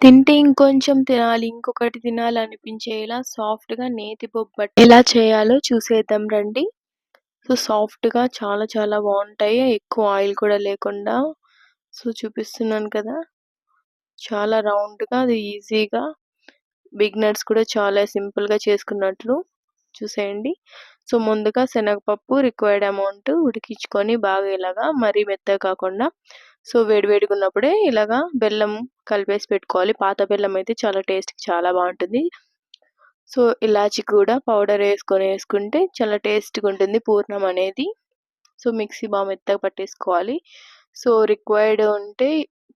తింటే ఇంకొంచెం తినాలి ఇంకొకటి తినాలి అనిపించేలా సాఫ్ట్‌గా నేతి బొబ్బట్ ఎలా చేయాలో చూసేద్దాం రండి. సో సాఫ్ట్‌గా చాలా చాలా బాగుంటాయి ఎక్కువ ఆయిల్ కూడా లేకుండా సో చూపిస్తున్నాను కదా! చాలా రౌండ్‌గా అది ఈజీగా బిగినర్స్ కూడా చాలా సింపుల్‌గా చేసుకున్నట్లు చూసేయండి. సో ముందుగా శనగపప్పు రిక్వైర్డ్ అమౌంట్ ఉడికించుకొని బాగా ఇలాగా మరీ మెత్తగా కాకుండా సో వేడివేడిగా ఉన్నప్పుడే ఇలాగా బెల్లం కలిపేసి పెట్టుకోవాలి. పాత బెల్లం అయితే చాలా టేస్ట్‌కి చాలా బాగుంటుంది సో ఇలాచి కూడా పౌడర్ వేసుకొని వేసుకుంటే చాలా టేస్ట్‌గా ఉంటుంది పూర్ణం అనేది. సో మిక్సీ బాగా మెత్తగా పట్టేసుకోవాలి. సో రిక్వైర్డ్ ఉంటే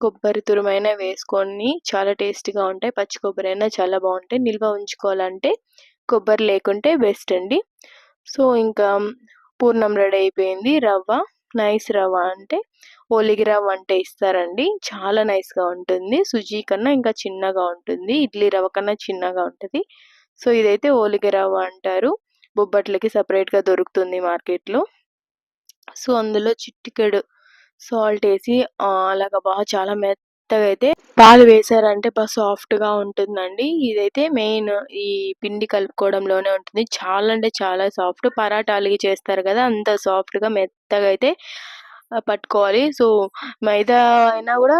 కొబ్బరి తురుమైన వేసుకొని చాలా టేస్టీగా ఉంటాయి. పచ్చి కొబ్బరి అయినా చాలా బాగుంటాయి. నిల్వ ఉంచుకోవాలంటే కొబ్బరి లేకుంటే బెస్ట్ అండి. సో ఇంకా పూర్ణం రెడీ అయిపోయింది. రవ్వ నైస్ రవ్వ అంటే ఓలిగి రవ్వ అంటే ఇస్తారండి. చాలా నైస్‌గా ఉంటుంది. సుజీ కన్నా ఇంకా చిన్నగా ఉంటుంది. ఇడ్లీ రవ్వ కన్నా చిన్నగా ఉంటుంది. సో ఇదైతే ఓలిగి రవ్వ అంటారు. బొబ్బట్లకి సపరేట్‌గా దొరుకుతుంది మార్కెట్‌లో. సో అందులో చిటికెడు సాల్ట్ వేసి అలాగా బాగా చాలా మెత్తగా అయితే పాలు వేసారంటే బాగా సాఫ్ట్‌గా ఉంటుందండి. ఇదైతే మెయిన్ ఈ పిండి కలుపుకోవడంలోనే ఉంటుంది. చాలా అంటే చాలా సాఫ్ట్ పరాటాలకి చేస్తారు కదా! అంత సాఫ్ట్‌గా మెత్తగా అయితే పట్టుకోవాలి. సో మైదా అయినా కూడా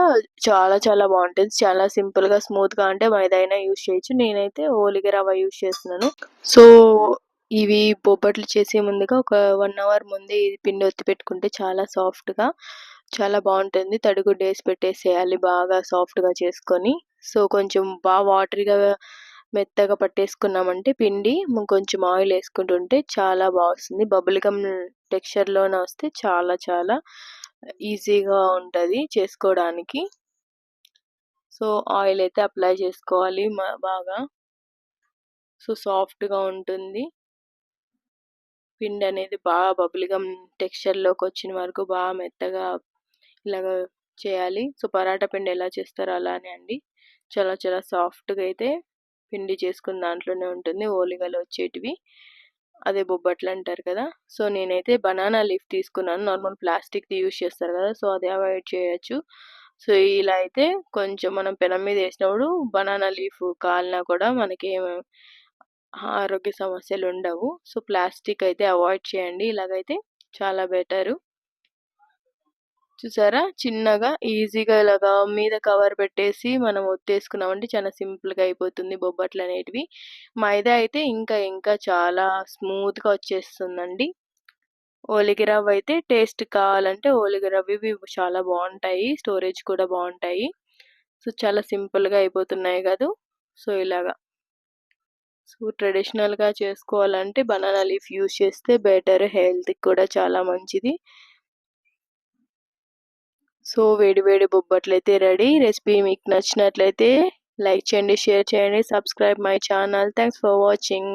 చాలా చాలా బాగుంటుంది. చాలా సింపుల్‌గా స్మూత్‌గా అంటే మైదా అయినా యూజ్ చేయొచ్చు. నేనైతే ఓలిగ రవ్వ యూజ్ చేస్తున్నాను. సో ఇవి బొబ్బట్లు చేసే ముందుగా ఒక వన్ అవర్ ముందే ఇది పిండి ఒత్తి పెట్టుకుంటే చాలా సాఫ్ట్‌గా చాలా బాగుంటుంది. తడిగుడ్డ వేసి పెట్టేసేయాలి బాగా సాఫ్ట్‌గా చేసుకొని. సో కొంచెం బాగా వాటరీగా మెత్తగా పట్టేసుకున్నామంటే పిండి కొంచెం ఆయిల్ వేసుకుంటుంటే చాలా బాగుస్తుంది బబుల్గమ్ టెక్స్చర్లోన వస్తే చాలా చాలా ఈజీగా ఉంటుంది చేసుకోవడానికి. సో ఆయిల్ అయితే అప్లై చేసుకోవాలి బాగా. సో సాఫ్ట్‌గా ఉంటుంది. పిండి అనేది బాగా బబుల్ గమ్ టెక్స్చర్‌లోకి వచ్చిన వరకు బాగా మెత్తగా ఇలాగ చేయాలి. సో పరాటా పిండి ఎలా చేస్తారో అలానే అండి. చాలా చాలా సాఫ్ట్‌గా అయితే పిండి చేసుకున్న దాంట్లోనే ఉంటుంది. ఓలిగలు వచ్చేటివి. అదే బొబ్బట్లు అంటారు కదా! సో నేనైతే బనానా లీఫ్ తీసుకున్నాను. నార్మల్ ప్లాస్టిక్‌ది యూజ్ చేస్తారు కదా! సో అది అవాయిడ్ చేయొచ్చు. సో ఇలా అయితే కొంచెం మనం పెనం మీద వేసినప్పుడు బనానా లీఫ్ కాలినా కూడా మనకేం ఆరోగ్య సమస్యలు ఉండవు. సో ప్లాస్టిక్ అయితే అవాయిడ్ చేయండి. ఇలాగైతే చాలా బెటరు. చూసారా చిన్నగా ఈజీగా ఇలాగా మీద కవర్ పెట్టేసి మనం ఒత్తేసుకున్నామంటే చాలా సింపుల్‌గా అయిపోతుంది బొబ్బట్లు అనేటివి. మైదా అయితే ఇంకా ఇంకా చాలా స్మూత్‌గా వచ్చేస్తుందండి. ఓలిగి రవ్వ అయితే టేస్ట్ కావాలంటే ఓలిగి రవ్వ ఇవి చాలా బాగుంటాయి. స్టోరేజ్ కూడా బాగుంటాయి. సో చాలా సింపుల్‌గా అయిపోతున్నాయి కదూ! సో ఇలాగా. సో ట్రెడిషనల్‌గా చేసుకోవాలంటే బనానా లీఫ్ యూజ్ చేస్తే బెటర్. హెల్త్‌కి కూడా చాలా మంచిది. సో వేడి వేడి బొబ్బట్లు అయితే రెడీ. రెసిపీ మీకు నచ్చినట్లయితే లైక్ చేయండి, షేర్ చేయండి, subscribe my channel. Thanks for watching.